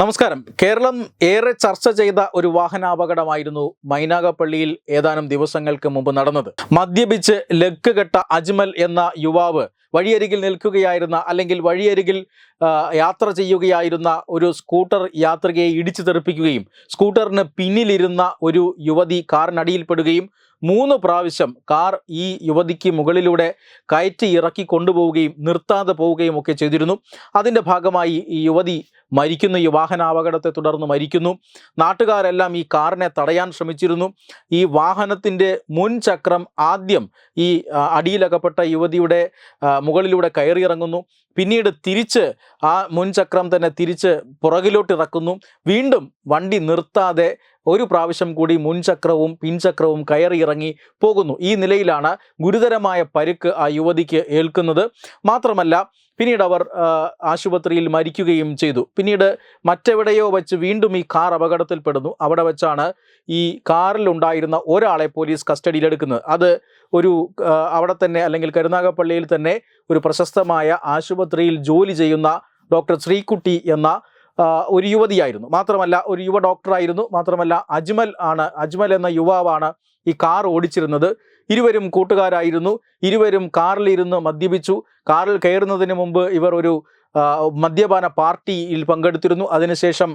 നമസ്കാരം. കേരളം ഏറെ ചർച്ച ചെയ്ത ഒരു വാഹനാപകടമായിരുന്നു മൈനാഗപ്പള്ളിയിൽ ഏതാനും ദിവസങ്ങൾക്ക് മുമ്പ് നടന്നത്. മദ്യപിച്ച് ലക്ക് കെട്ട അജ്മൽ എന്ന യുവാവ് വഴിയരികിൽ നിൽക്കുകയായിരുന്ന അല്ലെങ്കിൽ വഴിയരികിൽ യാത്ര ചെയ്യുകയായിരുന്ന ഒരു സ്കൂട്ടർ യാത്രികയെ ഇടിച്ചു തെറിപ്പിക്കുകയും സ്കൂട്ടറിന് പിന്നിലിരുന്ന ഒരു യുവതി കാറിനടിയിൽപ്പെടുകയും മൂന്ന് പ്രാവശ്യം കാർ ഈ യുവതിക്ക് മുകളിലൂടെ കയറ്റി ഇറക്കി കൊണ്ടുപോവുകയും നിർത്താതെ പോവുകയും ഒക്കെ ചെയ്തിരുന്നു. അതിന്റെ ഭാഗമായി ഈ യുവതി മരിക്കുന്നു ഈ വാഹനാപകടത്തെ തുടർന്ന് മരിക്കുന്നു. നാട്ടുകാരെല്ലാം ഈ കാറിനെ തടയാൻ ശ്രമിച്ചിരുന്നു. ഈ വാഹനത്തിന്റെ മുൻ ചക്രം ആദ്യം ഈ അടിയിലകപ്പെട്ട യുവതിയുടെ മുകളിലൂടെ കയറിയിറങ്ങുന്നു പിന്നീട് തിരിച്ച് ആ മുൻചക്രം തന്നെ തിരിച്ച് പുറകിലോട്ട് ഇറക്കുന്നു. വീണ്ടും വണ്ടി നിർത്താതെ ഒരു പ്രാവശ്യം കൂടി മുൻചക്രവും പിൻചക്രവും കയറിയിറങ്ങി പോകുന്നു. ഈ നിലയിലാണ് ഗുരുതരമായ പരുക്ക് ആ യുവതിക്ക് ഏൽക്കുന്നത്. മാത്രമല്ല പിന്നീട് അവർ ആശുപത്രിയിൽ മരിക്കുകയും ചെയ്തു. പിന്നീട് മറ്റെവിടെയോ വെച്ച് വീണ്ടും ഈ കാർ അപകടത്തിൽപ്പെടുന്നു. അവിടെ വെച്ചാണ് ഈ കാറിലുണ്ടായിരുന്ന ഒരാളെ പോലീസ് കസ്റ്റഡിയിലെടുക്കുന്നത്. അത് ഒരു അവിടെ തന്നെ അല്ലെങ്കിൽ കരുനാഗപ്പള്ളിയിൽ തന്നെ ഒരു പ്രശസ്തമായ ആശുപത്രിയിൽ ജോലി ചെയ്യുന്ന ഡോക്ടർ ശ്രീകുട്ടി എന്ന ഒരു യുവതിയായിരുന്നു. മാത്രമല്ല ഒരു യുവ ഡോക്ടറായിരുന്നു മാത്രമല്ല അജ്മൽ ആണ്. അജ്മൽ എന്ന യുവാവാണ് ഈ കാർ ഓടിച്ചിരുന്നത്. ഇരുവരും കൂട്ടുകാരായിരുന്നു. ഇരുവരും കാറിലിരുന്ന് മദ്യപിച്ചു. കാറിൽ കയറുന്നതിന് മുമ്പ് ഇവർ ഒരു മദ്യപാന പാർട്ടിയിൽ പങ്കെടുത്തിരുന്നു. അതിനുശേഷം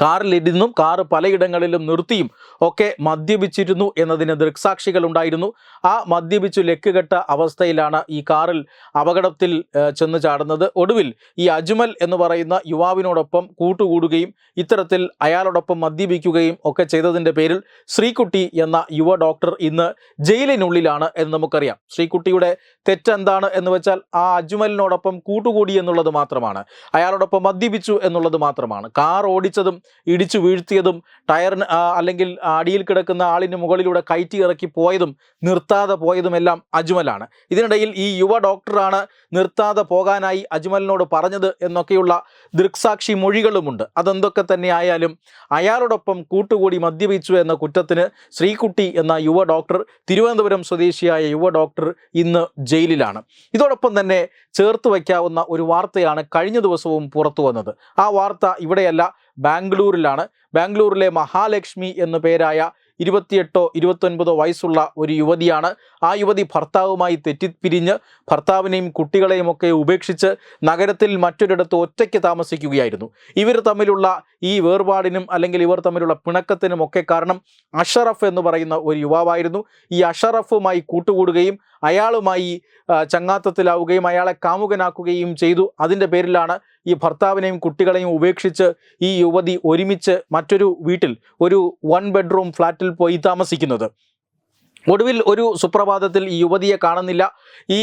കാറിലിരുന്നും കാറ് പലയിടങ്ങളിലും നിർത്തിയും ഒക്കെ മദ്യപിച്ചിരുന്നു എന്നതിന് ദൃക്സാക്ഷികൾ ഉണ്ടായിരുന്നു ആ മദ്യപിച്ചു ലെക്കുകെട്ട അവസ്ഥയിലാണ് ഈ കാറിൽ അപകടത്തിൽ ചെന്ന് ചാടുന്നത്. ഒടുവിൽ ഈ അജ്മൽ എന്ന് പറയുന്ന യുവാവിനോടൊപ്പം കൂട്ടുകൂടുകയും ഇത്തരത്തിൽ അയാളോടൊപ്പം മദ്യപിക്കുകയും ഒക്കെ ചെയ്തതിന്റെ പേരിൽ ശ്രീകുട്ടി എന്ന യുവ ഡോക്ടർ ഇന്ന് ജയിലിനുള്ളിലാണ് എന്ന് നമുക്കറിയാം. ശ്രീകുട്ടിയുടെ തെറ്റെന്താണ് എന്ന് വെച്ചാൽ ആ അജ്മലിനോടൊപ്പം കൂട്ടുകൂടി എന്നുള്ളത് മാത്രമാണ്. അയാളോടൊപ്പം മദ്യപിച്ചു എന്നുള്ളത് മാത്രമാണ്. കാർ ഓടിച്ചതും ഇടിച്ചു വീഴ്ത്തിയതും ടയറിന് അല്ലെങ്കിൽ അടിയിൽ കിടക്കുന്ന ആളിന് മുകളിലൂടെ കയറ്റി ഇറക്കി പോയതും നിർത്താതെ പോയതുമെല്ലാം അജ്മലാണ്. ഇതിനിടയിൽ ഈ യുവ ഡോക്ടറാണ് നിർത്താതെ പോകാനായി അജ്മലിനോട് പറഞ്ഞത് എന്നൊക്കെയുള്ള ദൃക്സാക്ഷി മൊഴികളുമുണ്ട്. അതെന്തൊക്കെ തന്നെ ആയാലും അയാളോടൊപ്പം കൂട്ടുകൂടി മദ്യപിച്ചു എന്ന കുറ്റത്തിന് ശ്രീകുട്ടി എന്ന യുവ ഡോക്ടർ തിരുവനന്തപുരം സ്വദേശിയായ യുവ ഡോക്ടർ ഇന്ന് ജയിലിലാണ്. ഇതോടൊപ്പം തന്നെ ചേർത്ത് വയ്ക്കാവുന്ന ഒരു വാർത്തയാണ് കഴിഞ്ഞ ദിവസവും പുറത്തു വന്നത് ആ വാർത്ത ഇവിടെയല്ല ബാംഗ്ലൂരിലാണ്. ബാംഗ്ലൂരിലെ മഹാലക്ഷ്മി എന്നു പേരായ ഇരുപത്തിയെട്ടോ ഇരുപത്തൊൻപതോ വയസ്സുള്ള ഒരു യുവതിയാണ്. ആ യുവതി ഭർത്താവുമായി തെറ്റിപ്പിരിഞ്ഞ് ഭർത്താവിനെയും കുട്ടികളെയും ഒക്കെ ഉപേക്ഷിച്ച് നഗരത്തിൽ മറ്റൊരിടത്ത് ഒറ്റയ്ക്ക് താമസിക്കുകയായിരുന്നു. ഇവർ തമ്മിലുള്ള ഈ വേർപാടിനും അല്ലെങ്കിൽ ഇവർ തമ്മിലുള്ള പിണക്കത്തിനും ഒക്കെ കാരണം അഷറഫ് എന്ന് പറയുന്ന ഒരു യുവാവായിരുന്നു. ഈ അഷറഫുമായി കൂട്ടുകൂടുകയും അയാളുമായി ചങ്ങാത്തത്തിലാവുകയും അയാളെ കാമുകനാക്കുകയും ചെയ്തു. അതിന്റെ പേരിലാണ് ഈ ഭർത്താവിനെയും കുട്ടികളെയും ഉപേക്ഷിച്ച് ഈ യുവതി ഒരുമിച്ച് മറ്റൊരു വീട്ടിൽ ഒരു വൺ ബെഡ്റൂം ഫ്ലാറ്റിൽ പോയി താമസിക്കുന്നത്. ഒടുവിൽ ഒരു സുപ്രഭാതത്തിൽ ഈ യുവതിയെ കാണുന്നില്ല. ഈ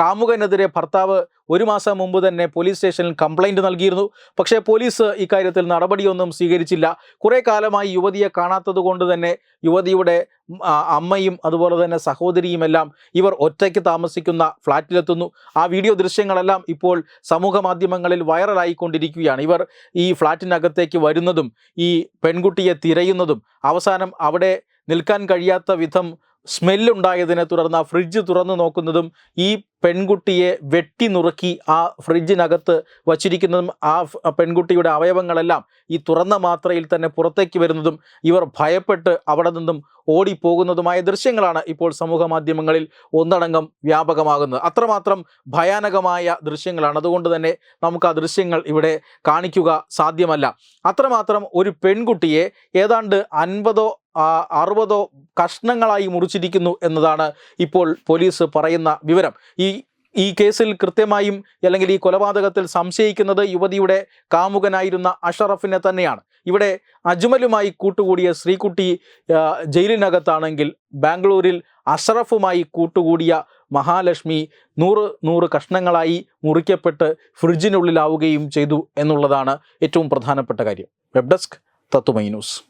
കാമുകനെതിരെ ഭർത്താവ് ഒരു മാസം മുമ്പ് തന്നെ പോലീസ് സ്റ്റേഷനിൽ കംപ്ലൈന്റ് നൽകിയിരുന്നു. പക്ഷേ പോലീസ് ഇക്കാര്യത്തിൽ നടപടിയൊന്നും സ്വീകരിച്ചില്ല. കുറേ കാലമായി യുവതിയെ കാണാത്തത് കൊണ്ട് തന്നെ യുവതിയുടെ അമ്മയും അതുപോലെ തന്നെ സഹോദരിയുമെല്ലാം ഇവർ ഒറ്റയ്ക്ക് താമസിക്കുന്ന ഫ്ലാറ്റിലെത്തുന്നു. ആ വീഡിയോ ദൃശ്യങ്ങളെല്ലാം ഇപ്പോൾ സമൂഹ മാധ്യമങ്ങളിൽ വൈറലായിക്കൊണ്ടിരിക്കുകയാണ്. ഇവർ ഈ ഫ്ലാറ്റിനകത്തേക്ക് വരുന്നതും ഈ പെൺകുട്ടിയെ തിരയുന്നതും അവസാനം അവിടെ നിൽക്കാൻ കഴിയാത്ത വിധം സ്മെല്ലുണ്ടായതിനെ തുടർന്ന് ആ ഫ്രിഡ്ജ് തുറന്നു നോക്കുന്നതും ഈ പെൺകുട്ടിയെ വെട്ടി നുറുക്കി ആ ഫ്രിഡ്ജിനകത്ത് വച്ചിരിക്കുന്നതും ആ പെൺകുട്ടിയുടെ അവയവങ്ങളെല്ലാം ഈ തുറന്ന മാത്രയിൽ തന്നെ പുറത്തേക്ക് വരുന്നതും ഇവർ ഭയപ്പെട്ട് അവിടെ നിന്നും ഓടിപ്പോകുന്നതുമായ ദൃശ്യങ്ങളാണ് ഇപ്പോൾ സമൂഹ മാധ്യമങ്ങളിൽ ഒന്നടങ്കം വ്യാപകമാകുന്നത്. അത്രമാത്രം ഭയാനകമായ ദൃശ്യങ്ങളാണ്. അതുകൊണ്ട് തന്നെ നമുക്ക് ആ ദൃശ്യങ്ങൾ ഇവിടെ കാണിക്കുക സാധ്യമല്ല. അത്രമാത്രം ഒരു പെൺകുട്ടിയെ ഏതാണ്ട് അൻപതോ അറുപതോ കഷ്ണങ്ങളായി മുറിച്ചിരിക്കുന്നു എന്നതാണ് ഇപ്പോൾ പോലീസ് പറയുന്ന വിവരം. ഈ ഈ കേസിൽ കൃത്യമായും അല്ലെങ്കിൽ ഈ കൊലപാതകത്തിൽ സംശയിക്കുന്നത് യുവതിയുടെ കാമുകനായിരുന്ന അഷറഫിനെ തന്നെയാണ്. ഇവിടെ അജ്മലുമായി കൂട്ടുകൂടിയ ശ്രീകുട്ടി ജയിലിനകത്താണെങ്കിൽ ബാംഗ്ലൂരിൽ അഷറഫുമായി കൂട്ടുകൂടിയ മഹാലക്ഷ്മി നൂറ് നൂറ് കഷ്ണങ്ങളായി മുറിക്കപ്പെട്ട് ഫ്രിഡ്ജിനുള്ളിലാവുകയും ചെയ്തു എന്നുള്ളതാണ് ഏറ്റവും പ്രധാനപ്പെട്ട കാര്യം. വെബ് ഡെസ്ക് തത്തുമൈ news.